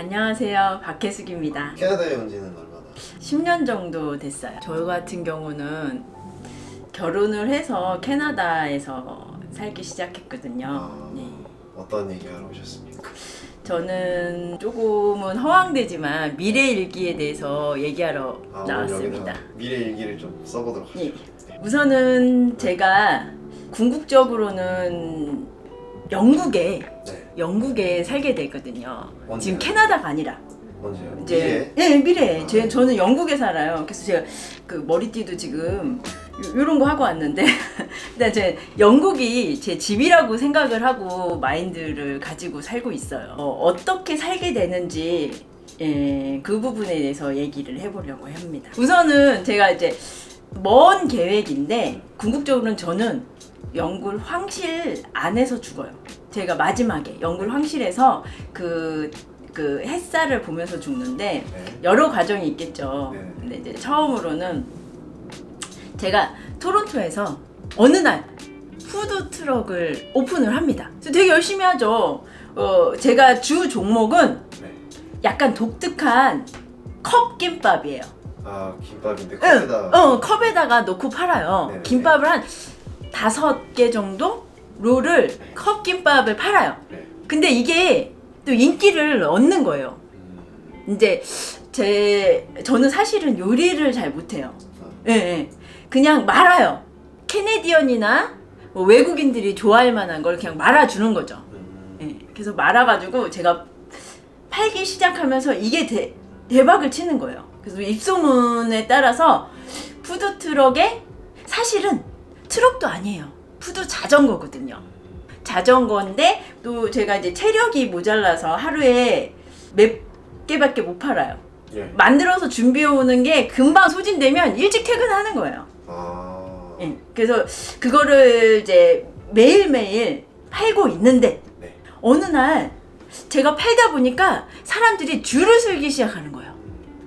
안녕하세요. 박혜숙입니다. 캐나다에 온 지는 얼마나? 10년 정도 됐어요. 저 같은 경우는 결혼을 해서 캐나다에서 살기 시작했거든요. 아, 네. 어떤 얘기하러 오셨습니까? 저는 조금은 허황되지만 미래 일기에 대해서 얘기하러 아, 오늘 나왔습니다. 여기서 미래 일기를 좀 써보도록 하죠. 예. 우선은 제가 궁극적으로는 영국에 네. 영국에 살게 되거든요. 언제요? 지금 캐나다가 아니라 언제요? 이제 미래? 예 미래 아. 제 저는 영국에 살아요. 그래서 제가 그 머리띠도 지금 요- 요런 거 하고 왔는데 근데 제 영국이 제 집이라고 생각을 하고 마인드를 가지고 살고 있어요. 어, 떻게 살게 되는지 예, 그 부분에 대해서 얘기를 해보려고 합니다. 우선은 제가 이제 먼 계획인데 궁극적으로는 저는 영굴 황실 안에서 죽어요. 제가 마지막에 영굴 황실에서 그, 그 햇살을 보면서 죽는데 네. 여러 과정이 있겠죠. 네. 근데 이제 처음으로는 제가 토론토에서 어느 날 푸드 트럭을 오픈을 합니다. 그래서 되게 열심히 하죠. 어, 제가 주 종목은 네. 약간 독특한 컵 김밥이에요. 아 김밥인데 응, 컵에다 어, 컵에다가 넣고 팔아요. 네네. 김밥을 한 다섯 개 정도 롤을 컵 김밥을 팔아요. 네. 근데 이게 또 인기를 얻는 거예요. 음, 이제 제 저는 사실은 요리를 잘 못해요. 예, 예. 그냥 말아요. 캐네디언이나 뭐 외국인들이 좋아할 만한 걸 그냥 말아주는 거죠. 음, 예. 그래서 말아가지고 제가 팔기 시작하면서 이게 대, 대박을 치는 거예요. 그래서 입소문에 따라서 푸드 트럭에 사실은 트럭도 아니에요. 푸드 자전거거든요. 자전거인데 또 제가 이제 체력이 모자라서 하루에 몇 개밖에 못 팔아요. 예. 만들어서 준비해 오는 게 금방 소진되면 일찍 퇴근하는 거예요. 아 예. 그래서 그거를 이제 매일매일 팔고 있는데 네. 어느 날 제가 팔다 보니까 사람들이 줄을 서기 시작하는 거예요.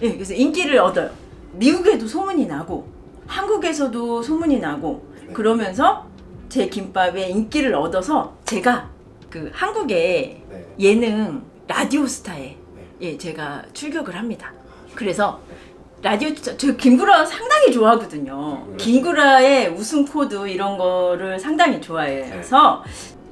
예, 그래서 인기를 얻어요. 미국에도 소문이 나고 한국에서도 소문이 나고 네. 그러면서 제 김밥에 인기를 얻어서 제가 그 한국의 네. 예능 라디오스타에 네. 예, 제가 출격을 합니다. 그래서 라디오 저- 저 김구라 상당히 좋아하거든요. 네. 김구라의 웃음 코드 이런 거를 상당히 좋아해서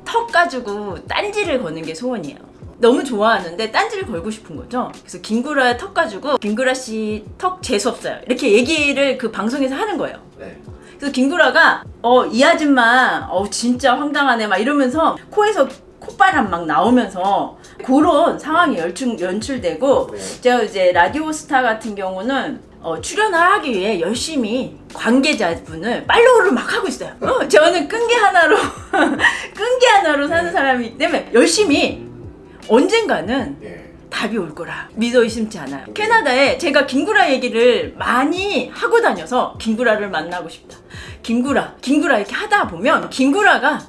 턱 가지고 딴지를 거는 게 소원이에요. 너무 좋아하는데 딴지를 걸고 싶은 거죠. 그래서 김구라 턱 가지고 김구라 씨 턱 재수 없어요. 이렇게 얘기를 그 방송에서 하는 거예요. 네. 그래서 김구라가 어 이 아줌마 어 진짜 황당하네 막 이러면서 코에서 콧바람 막 나오면서 그런 상황이 연출, 연출되고 네. 제가 이제 라디오 스타 같은 경우는 어, 출연을 하기 위해 열심히 관계자분을 팔로우를 막 하고 있어요. 어, 저는 끈기 하나로 끈기 하나로 사는 사람이기 때문에 열심히 언젠가는 예. 답이 올 거라 믿어 의심치 않아요. 캐나다에 제가 김구라 얘기를 많이 하고 다녀서 김구라를 만나고 싶다. 김구라, 김구라 이렇게 하다 보면 김구라가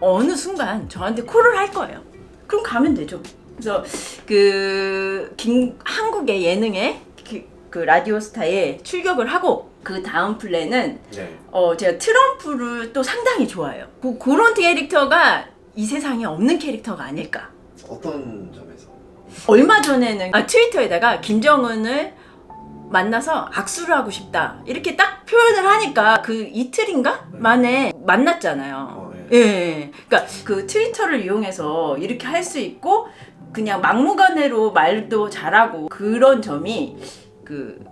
어느 순간 저한테 콜을 할 거예요. 그럼 가면 되죠. 그래서 그 김, 한국의 예능에 그, 그 라디오스타에 출격을 하고 그 다음 플랜은 네. 어 제가 트럼프를 또 상당히 좋아해요. 그, 그런 캐릭터가 이 세상에 없는 캐릭터가 아닐까. 어떤 점에서? 얼마 전에는 아, 트위터에다가 김정은을 만나서 악수를 하고 싶다 이렇게 딱 표현을 하니까 그 이틀인가 만에 만났잖아요. 어, 예. 예, 예. 그러니까 그 트위터를 이용해서 이렇게 할 수 있고 그냥 막무가내로 말도 잘하고 그런 점이 그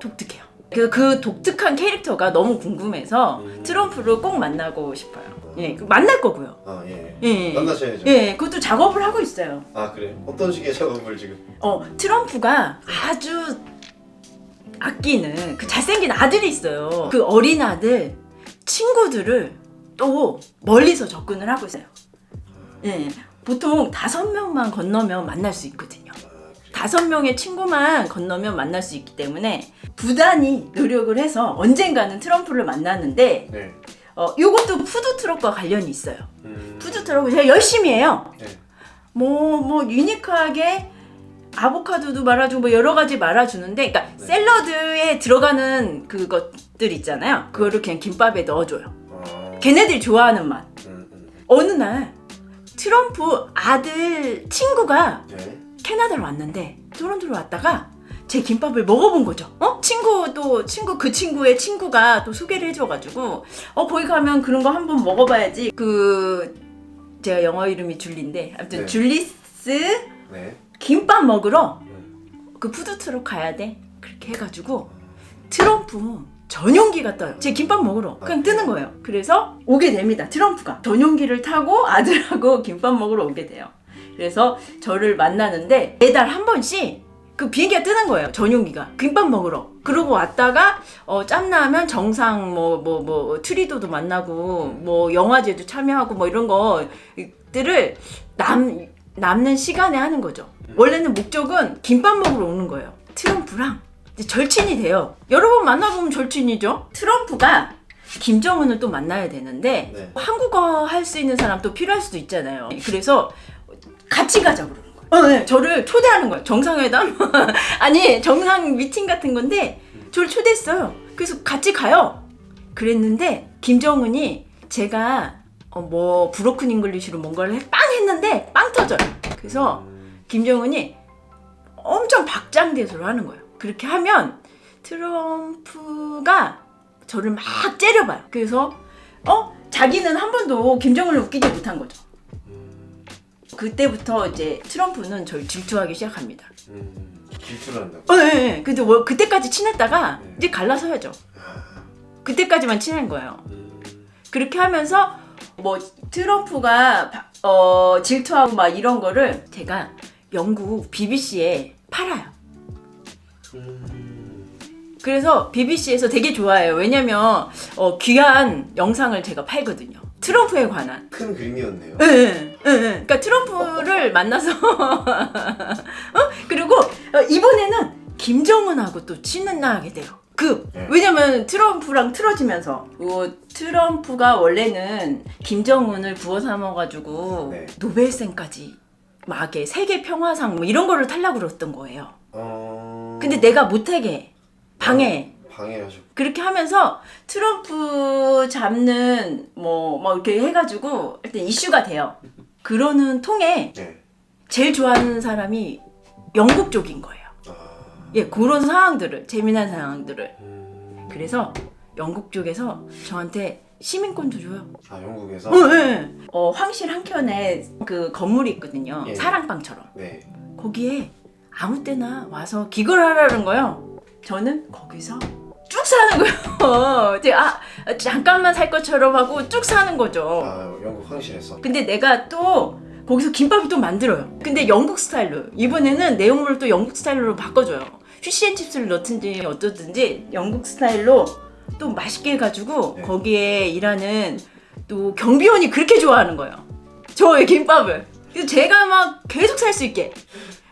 독특해요. 그, 그 독특한 캐릭터가 너무 궁금해서 음. 트럼프를 꼭 만나고 싶어요. 예, 그 만날 거고요. 아 예. 예, 예. 만나셔야죠. 예, 그것도 작업을 하고 있어요. 아 그래. 어떤 식의 작업을 지금? 어 트럼프가 아주 아끼는 그 잘생긴 아들이 있어요. 그 어린 아들 친구들을 또 멀리서 접근을 하고 있어요. 예, 보통 다섯 명만 건너면 만날 수 있거든요. 아, 그래. 다섯 명의 친구만 건너면 만날 수 있기 때문에 부단히 노력을 해서 언젠가는 트럼프를 만나는데 네. 어 요것도 푸드 트럭과 관련이 있어요. 음, 푸드 트럭을 제가 열심히 해요. 네. 뭐, 뭐, 유니크하게 아보카도도 말아주고 뭐 여러 가지 말아주는데, 그러니까 네. 샐러드에 들어가는 그것들 있잖아요. 그거를 그냥 김밥에 넣어줘요. 아, 걔네들이 좋아하는 맛. 음, 음. 어느 날 트럼프 아들 친구가 네. 캐나다로 왔는데 토론토로 왔다가 제 김밥을 먹어본 거죠. 어? 친구도 친구 그 친구의 친구가 또 소개를 해줘가지고 어 거기 가면 그런 거 한번 먹어봐야지. 그 제가 영어 이름이 줄리인데 아무튼 네. 줄리스 네. 김밥 먹으러 음. 그 푸드트럭 가야 돼. 그렇게 해가지고 트럼프 전용기가 떠요. 제 김밥 먹으러 그냥 뜨는 거예요. 그래서 오게 됩니다. 트럼프가 전용기를 타고 아들하고 김밥 먹으러 오게 돼요. 그래서 저를 만나는데 매달 한 번씩 그 비행기가 뜨는 거예요. 전용기가 김밥 먹으러. 그러고 왔다가 어, 짬나면 정상 뭐뭐 뭐 트리도도 만나고 뭐 영화제도 참여하고 뭐 이런 것들을 남 남는 시간에 하는 거죠. 원래는 목적은 김밥 먹으러 오는 거예요. 트럼프랑 절친이 돼요. 여러 번 만나보면 절친이죠. 트럼프가 김정은을 또 만나야 되는데 네. 한국어 할 수 있는 사람 또 필요할 수도 있잖아요. 그래서 같이 가자 그러는 거예요. 어, 네. 저를 초대하는 거예요. 정상회담? 아니 정상 미팅 같은 건데 저를 초대했어요. 그래서 같이 가요. 그랬는데 김정은이 제가 어, 뭐 브로큰 잉글리시로 뭔가를 해- 빵 했는데 빵 터져요. 그래서 음. 김정은이 엄청 박장대소를 하는 거예요. 그렇게 하면 트럼프가 저를 막 째려봐요. 그래서 어 자기는 한 번도 김정은을 웃기지 못한 거죠. 음. 그때부터 이제 트럼프는 저를 질투하기 시작합니다. 음. 질투를 한다고. 어, 네, 네. 근데 뭐 그때까지 친했다가 네. 이제 갈라서야죠. 아. 그때까지만 친한 거예요. 음. 그렇게 하면서 뭐 트럼프가 바- 어, 질투하고 막 이런 거를 제가 영국 BBC에 팔아요. 음. 그래서 BBC에서 되게 좋아해요. 왜냐면 어, 귀한 영상을 제가 팔거든요. 트럼프에 관한. 큰 그림이었네요. 예, 예, 예, 예. 그러니까 트럼프를 만나서 어? 그리고 어, 이번에는 김정은하고 또 친하게 돼요. 그 네. 왜냐면 트럼프랑 틀어지면서 어, 트럼프가 원래는 김정은을 부어 삼아 가지고 네. 노벨상까지 막에 세계 평화상 뭐 이런 거를 탈라고 그랬던 거예요. 어. 근데 내가 못하게 방해. 방해하셨. 그렇게 하면서 트럼프 잡는 뭐, 뭐 이렇게 해가지고 일단 이슈가 돼요. 그러는 통에 네. 제일 좋아하는 사람이 영국 쪽인 거예요. 아. 예, 그런 상황들을, 재미난 상황들을. 음. 그래서 영국 쪽에서 저한테 시민권도 줘요. 아 영국에서. 어, 예. 어, 황실 한 켠에 그 건물이 있거든요. 예. 사랑방처럼. 네. 거기에 아무 때나 와서 기거를 하라는 거예요. 저는 거기서 쭉 사는 거예요. 이제 아 잠깐만 살 것처럼 하고 쭉 사는 거죠. 아 영국 황실에서. 근데 내가 또 거기서 김밥을 또 만들어요. 근데 영국 스타일로 이번에는 내용물을 또 영국 스타일로 바꿔줘요. 피시앤칩스를 넣든지 어쩌든지 영국 스타일로 또 맛있게 해가지고 네. 거기에 일하는 또 경비원이 그렇게 좋아하는 거예요. 저의 김밥을. 그래서 제가 막 계속 살 수 있게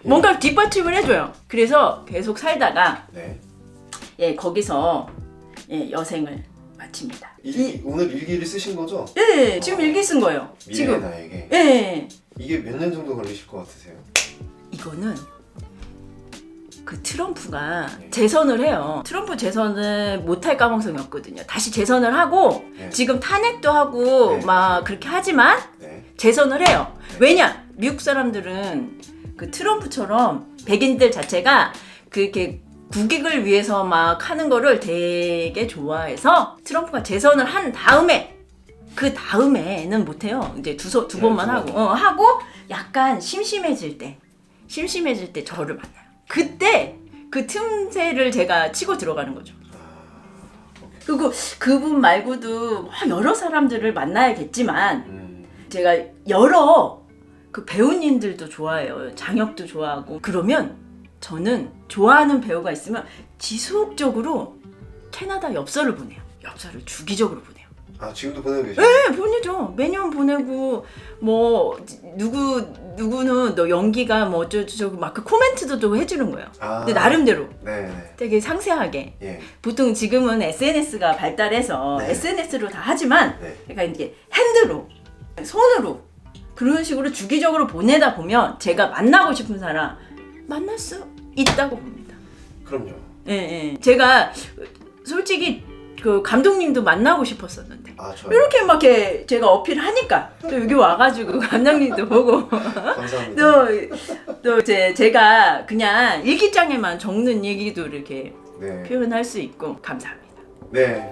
뭔가 뒷받침을 해줘요. 그래서 계속 살다가 네. 예 거기서 예 여생을 마칩니다. 이, 일, 오늘 일기를 쓰신 거죠? 예 지금 일기 쓴 거예요. 미래 지금 나에게. 예, 예. 이게 몇 년 정도 걸리실 것 같으세요? 이거는 그 트럼프가 네. 재선을 해요. 트럼프 재선을 못할 가능성이 없거든요. 다시 재선을 하고 네. 지금 탄핵도 하고 네. 막 그렇게 하지만 네. 재선을 해요. 왜냐? 미국 사람들은 그 트럼프처럼 백인들 자체가 그렇게 국익을 위해서 막 하는 거를 되게 좋아해서 트럼프가 재선을 한 다음에 그 다음에는 못해요. 이제 두, 소- 두 네, 번만 두 하고 번. 어, 하고 약간 심심해질 때 심심해질 때 저를 만나요. 그때 그 틈새를 제가 치고 들어가는 거죠. 그리고 그분 말고도 뭐 여러 사람들을 만나야겠지만 음. 제가 여러 그 배우님들도 좋아해요. 장혁도 좋아하고 그러면 저는 좋아하는 배우가 있으면 지속적으로 캐나다 엽서를 보내요. 엽서를 주기적으로 보내요. 아 지금도 보내고 계세요? 네, 보내죠. 매년 보내고 뭐 누구 누구는 너 연기가 뭐 어쩌고저쩌고 막 그 코멘트도 또 해주는 거예요. 아. 근데 나름대로 네네. 되게 상세하게. 예. 보통 지금은 SNS가 발달해서 네. SNS로 다 하지만 네. 그러니까 이게 핸드로 손으로 그런 식으로 주기적으로 보내다 보면 제가 만나고 싶은 사람 만날 수 있다고 봅니다. 그럼요. 예, 예. 제가 솔직히 그 감독님도 만나고 싶었었는데 아 좋아요. 이렇게 막 이렇게 제가 어필하니까 또 여기 와가지고 감독님도 보고 감사합니다. 또또제 제가 그냥 일기장에만 적는 얘기도 이렇게 네. 표현할 수 있고 감사합니다. 네.